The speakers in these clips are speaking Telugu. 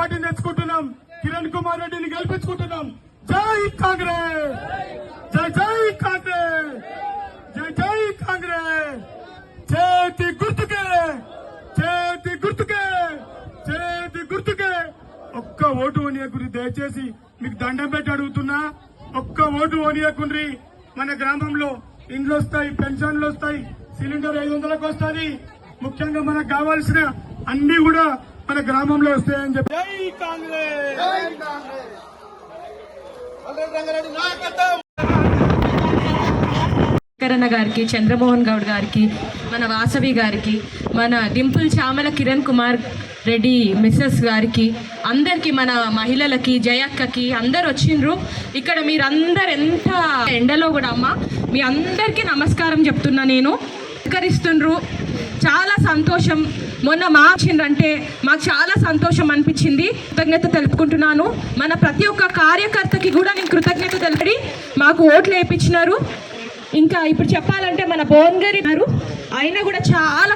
పార్టీని తెచ్చుకుంటున్నాం. కిరణ్ కుమార్ రెడ్డిని గెలిపించుకుంటున్నాం. జై కాంగ్రెస్! జై జై కాంగ్రెస్! జై జై కాంగ్రెస్! చేతి గుర్తుకే! చేతి గుర్తుకే! చేతి గుర్తుకే! ఒక్క ఓటు ఓనియకురి దయచేసి మీకు దండం పెట్టి అడుగుతున్నా. ఒక్క ఓటు ఓనియకుండ్రి మన గ్రామంలో ఇండ్లు వస్తాయి పెన్షన్లు వస్తాయి సిలిండర్ ఐదు వందలకు వస్తుంది. ముఖ్యంగా మనకు కావాల్సిన అన్ని కూడా మన గ్రామంలో వస్తాయని చెప్పి జై కాంగ్రెస్! కరణ గారికి చంద్రమోహన్ గౌడ్ గారికి మన వాసవి గారికి మన డింపుల్ చామల కిరణ్ కుమార్ రెడ్డి మిస్సెస్ గారికి అందరికి మన మహిళలకి జయక్కకి అందరు వచ్చిండ్రు. ఇక్కడ మీరందరు ఎంత ఎండలో కూడా అమ్మ మీ అందరికీ నమస్కారం చెప్తున్నా నేను. సహకరిస్తుండ్రు చాలా సంతోషం. మొన్న మార్చిండ్రంటే మాకు చాలా సంతోషం అనిపించింది. కృతజ్ఞత తెలుపుకుంటున్నాను. మన ప్రతి ఒక్క కార్యకర్తకి కూడా నేను కృతజ్ఞత తెలిపి మాకు ఓట్లు వేయించినారు. ఇంకా ఇప్పుడు చెప్పాలంటే మన భువనగిరి గారు ఆయన కూడా చాలా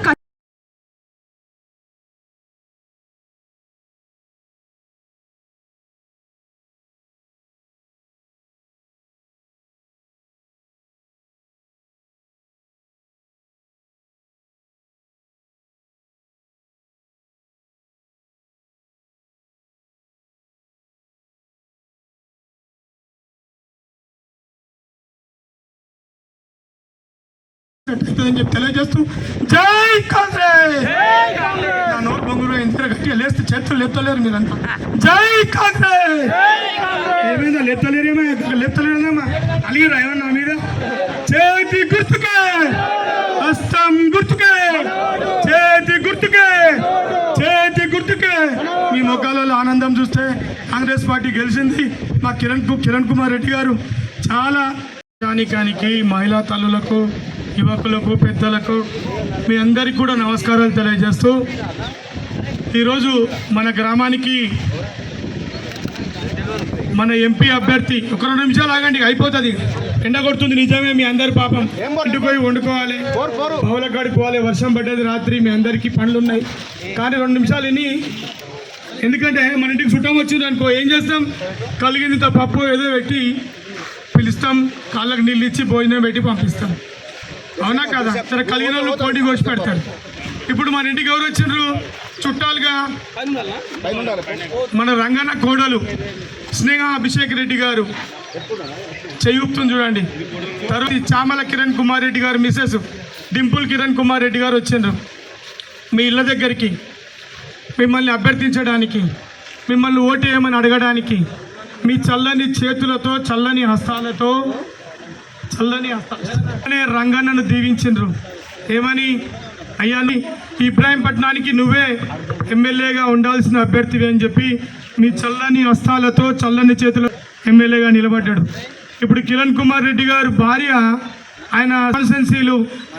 కష్టం చెప్పి తెలియజేస్తూ జై కాంగ్రెస్! నా నోరు బొంగులో ఇంత గట్టిగా లేస్తే చేతులు లేపుతలేరు మీరంతా. జై కాంగ్రెస్! ఏమైందా? లేపుతలేరేమో? లేపుతలేదమ్మా అలిగిరా ఏమన్నా మీద? చేతి గుర్తుకే! హస్తం గుర్తుకే! చేతి గుర్తుకే! చేతి గుర్తుకే! మీ ముఖాలలో ఆనందం చూస్తే కాంగ్రెస్ పార్టీ గెలిచింది. మా కిరణ్ కు- కిరణ్ కుమార్ రెడ్డి గారు చాలా జానికానికి మహిళా తల్లులకు యువకులకు పెద్దలకు మీ అందరికీ కూడా నమస్కారాలు తెలియజేస్తూ ఈరోజు మన గ్రామానికి మన ఎంపీ అభ్యర్థి ఒక రెండు నిమిషాలు ఆగండి అయిపోతుంది. ఎండ కొడుతుంది నిజమే మీ అందరి పాపం. ఇంటికి పోయి వండుకోవాలి. కాడికి పోవాలి వర్షం పడ్డది రాత్రి మీ అందరికీ పనులు ఉన్నాయి కానీ రెండు నిమిషాలు విని ఎందుకంటే మన ఇంటికి చుట్టం వచ్చింది అనుకో ఏం చేస్తాం? కలిగింది పప్పు ఏదో పెట్టి పిలుస్తాం. కాళ్ళకి నీళ్ళు ఇచ్చి భోజనం పెట్టి పంపిస్తాం. అవునా కదా? సరే కలిగిన వాళ్ళు పోటీ కోసి పెడతారు. ఇప్పుడు మన ఇంటికి ఎవరు వచ్చిండ్రు? చుట్టాలుగా? మన రంగన్న కోడలు స్నేహ అభిషేక్ రెడ్డి గారు. చేయూపుతుంది చూడండి. తర్వాత చామల కిరణ్ కుమార్ రెడ్డి గారు మిస్సెస్ డింపుల్ కిరణ్ కుమార్ రెడ్డి గారు వచ్చిండ్రు. మీ ఇళ్ళ దగ్గరికి మిమ్మల్ని అభ్యర్థించడానికి మిమ్మల్ని ఓటు వేయమని అడగడానికి మీ చల్లని చేతులతో చల్లని హస్తాలతో చల్లని అనే రంగన్నను దీవించిండ్రు. ఏమని? అయ్యాని ఇబ్రాహీంపట్నానికి నువ్వే ఎమ్మెల్యేగా ఉండాల్సిన అభ్యర్థివి అని చెప్పి మీ చల్లని హస్తాలతో చల్లని చేతులు ఎమ్మెల్యేగా నిలబడ్డాడు. ఇప్పుడు కిరణ్ కుమార్ రెడ్డి గారు భార్య ఆయన కాన్స్టెన్సీలు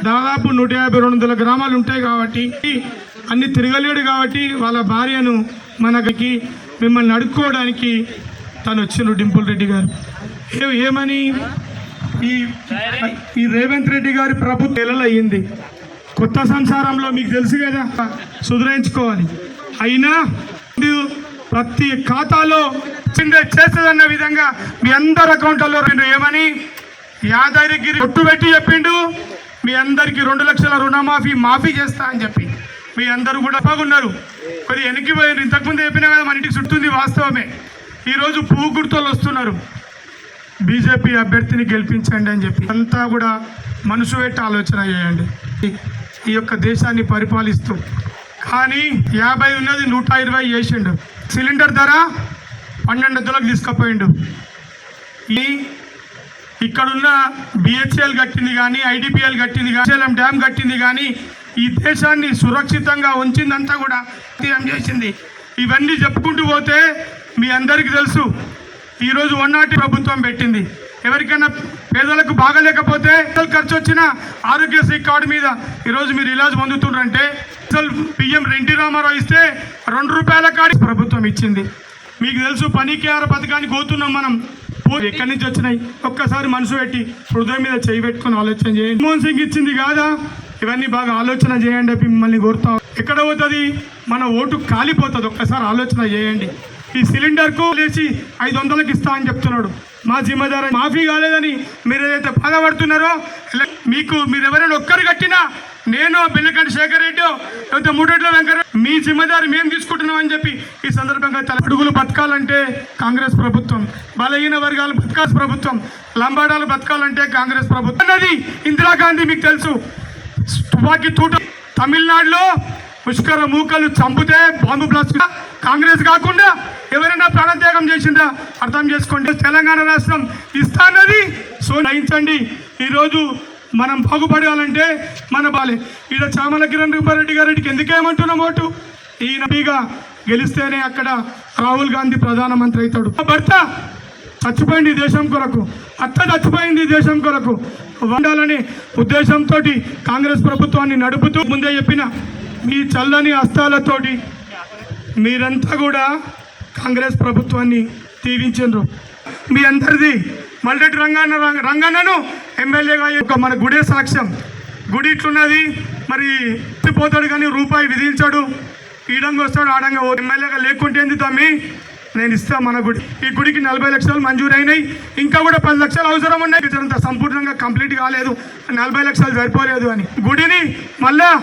దాదాపు నూట యాభై రెండు వందల గ్రామాలు ఉంటాయి కాబట్టి అన్ని తిరగలేడు కాబట్టి వాళ్ళ భార్యను మనకి మిమ్మల్ని అడుక్కోవడానికి తను వచ్చిండ్రు డింపుల్ రెడ్డి గారు. ఏమని? ఈ ఈ రేవంత్ రెడ్డి గారి ప్రభుత్వం నెలలయ్యింది కొత్త సంసారంలో మీకు తెలుసు కదా సుధరించుకోవాలి. అయినా ప్రతి ఖాతాలో చేస్తుందన్న విధంగా మీ అందరి అకౌంట్లలో రెండు ఏమని యాదగిరి ఒట్టు పెట్టి చెప్పిండు మీ అందరికి రెండు లక్షల రుణమాఫీ మాఫీ చేస్తా అని చెప్పి. మీ అందరూ కూడా బాగున్నారు కొద్దిగా వెనక్కి పోయారు ఇంతకుముందు చెప్పినా కదా మన ఇంటికి చుట్టుంది వాస్తవమే. ఈరోజు పువ్వు గుర్తోళ్ళు వస్తున్నారు. బీజేపీ అభ్యర్థిని గెలిపించండి అని చెప్పి అంతా కూడా మనసు పెట్టి ఆలోచన చేయండి. ఈ- యొక్క దేశాన్ని పరిపాలిస్తూ. కానీ యాభై ఉన్నది నూట ఇరవై చేసిండు. సిలిండర్ ధర పన్నెండు వందలకు తీసుకుపోయిండు. ఈ ఇక్కడున్న బిహెచ్ఎల్ కట్టింది కానీ ఐడిపిఎల్ కట్టింది కానీ డ్యామ్ కట్టింది కానీ ఈ దేశాన్ని సురక్షితంగా ఉంచిందంతా కూడా చేసింది. ఇవన్నీ చెప్పుకుంటూ పోతే మీ అందరికీ తెలుసు ఈరోజు వన్నాటి ప్రభుత్వం పెట్టింది. ఎవరికైనా పేదలకు బాగలేకపోతే ఖర్చు వచ్చిన ఆరోగ్యశ్రీ కార్డు మీద ఈరోజు మీరు ఇలాజ్ పొందుతుండ్రంటే అసలు పిఎం రెడ్డి రామారావు ఇస్తే రెండు రూపాయల కార్డు ప్రభుత్వం ఇచ్చింది. మీకు తెలుసు పనికేర పథకానికి పోతున్నాం మనం. ఎక్కడి నుంచి వచ్చినాయి? ఒక్కసారి మనసు పెట్టి హృదయం మీద చేయి పెట్టుకొని ఆలోచన చేయండి. మోహన్ సింగ్ ఇచ్చింది కాదా? ఇవన్నీ బాగా ఆలోచన చేయండి మిమ్మల్ని కోరుతాం. ఎక్కడ పోతుంది? మన ఓటు కాలిపోతుంది. ఒక్కసారి ఆలోచన చేయండి. ఈ సిలిండర్కు లేచి ఐదు వందలకు ఇస్తా అని చెప్తున్నాడు. మా జిమ్మదారు మాఫీ కాలేదని మీరు ఏదైతే బాధపడుతున్నారో ఇలా మీకు మీరు ఎవరైనా ఒక్కరు కట్టినా నేను బిల్లకండి శేఖర్ రెడ్డి లేకపోతే మూడేట్ల వెంకట మీ జిమ్మదారి మేము తీసుకుంటున్నాం అని చెప్పి ఈ సందర్భంగా తల అడుగులు బతకాలంటే కాంగ్రెస్ ప్రభుత్వం బలహీన వర్గాలు బతకాల్సి ప్రభుత్వం లంబాడాలు బతకాలంటే కాంగ్రెస్ ప్రభుత్వం అన్నది ఇందిరాగాంధీ మీకు తెలుసు. తుపాకీ తూట తమిళనాడులో పుష్కర మూకలు చంపితే బాంబు బ్లాస్ట్ కాంగ్రెస్ కాకుండా ఎవరైనా ప్రాణత్యాగం చేసిందా అర్థం చేసుకోండి. తెలంగాణ రాష్ట్రం ఇస్తానది సోడాయించండి ఈరోజు మనం బాగుపడాలంటే మన బాలే. ఈడ చామల కిరణ్ రెడ్డి గారికి ఎందుకేమంటున్నాం ఓటు? ఈయన గెలిస్తేనే అక్కడ రాహుల్ గాంధీ ప్రధానమంత్రి అవుతాడు. భర్త చచ్చిపోయింది ఈ దేశం కొరకు. అత్త చచ్చిపోయింది ఈ దేశం కొరకు. వండాలనే ఉద్దేశంతో కాంగ్రెస్ ప్రభుత్వాన్ని నడుపుతూ ముందే చెప్పిన మీ చల్లని హస్తాలతోటి మీరంతా కూడా కాంగ్రెస్ ప్రభుత్వాన్ని దీవించారు మీ అందరిది మల్లెటి రంగన్న రంగన్నను ఎమ్మెల్యేగా యొక్క మన గుడే సాక్ష్యం. గుడి ఇట్లున్నది మరి పోతాడు కానీ రూపాయి విధించాడు. ఈడంగా వస్తాడు ఆడంగా ఓ ఎమ్మెల్యేగా లేకుంటే తమ్మి? నేను ఇస్తా మన గుడి. ఈ గుడికి నలభై లక్షలు మంజూరైనాయి. ఇంకా కూడా పది లక్షలు అవసరం ఉన్నాయి. సంపూర్ణంగా కంప్లీట్ కాలేదు. నలభై లక్షలు సరిపోలేదు అని. గుడిని మళ్ళా